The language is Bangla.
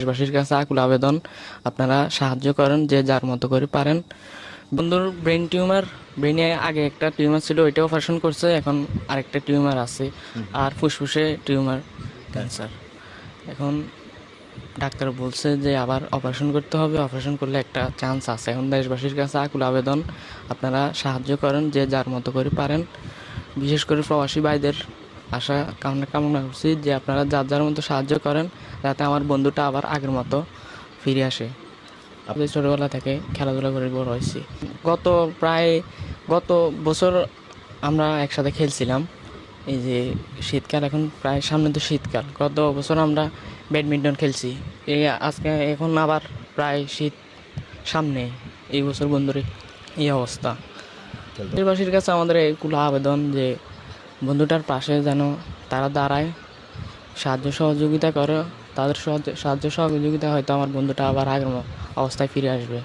দেশবাসীর কাছে আকুল আবেদন। আপনারা সাহায্য করেন যে যার মতো করে পারেন। বন্ধুর ব্রেন টিউমার, ব্রেনে আগে একটা টিউমার ছিল, ওইটা অপারেশন করছে, এখন আরেকটা টিউমার আছে। আর ফুসফুসে টিউমার ক্যান্সার। এখন ডাক্তার বলছে যে আবার অপারেশন করতে হবে, অপারেশন করলে একটা চান্স আছে। এখন দেশবাসীর কাছে আকুল আবেদন, আপনারা সাহায্য করেন যে যার মতো করে পারেন। বিশেষ করে প্রবাসী ভাইদের আশা কামনা কামনা করছি যে আপনারা যার যার মতো সাহায্য করেন যাতে আমার বন্ধুটা আবার আগের মতো ফিরে আসে। আপনি ছোটোবেলা থেকে খেলাধুলা করে বড় হয়েছি। গত প্রায় গত বছর আমরা একসাথে খেলছিলাম। এই যে শীতকাল এখন প্রায় সামনে তো শীতকাল। গত বছর আমরা ব্যাডমিন্টন খেলছি। এই আজকে এখন আবার প্রায় শীত সামনে। এই বছর বন্ধুর এই অবস্থা। দেশবাসীর কাছে আমাদের এগুলো আবেদন যে বন্ধুটার পাশে যেন তারা দাঁড়ায়। সাহায্য সহযোগিতা করে। তাদের সাহায্য সহযোগিতা হয়তো আমার বন্ধুটা আবার আগের অবস্থায় ফিরে আসবে।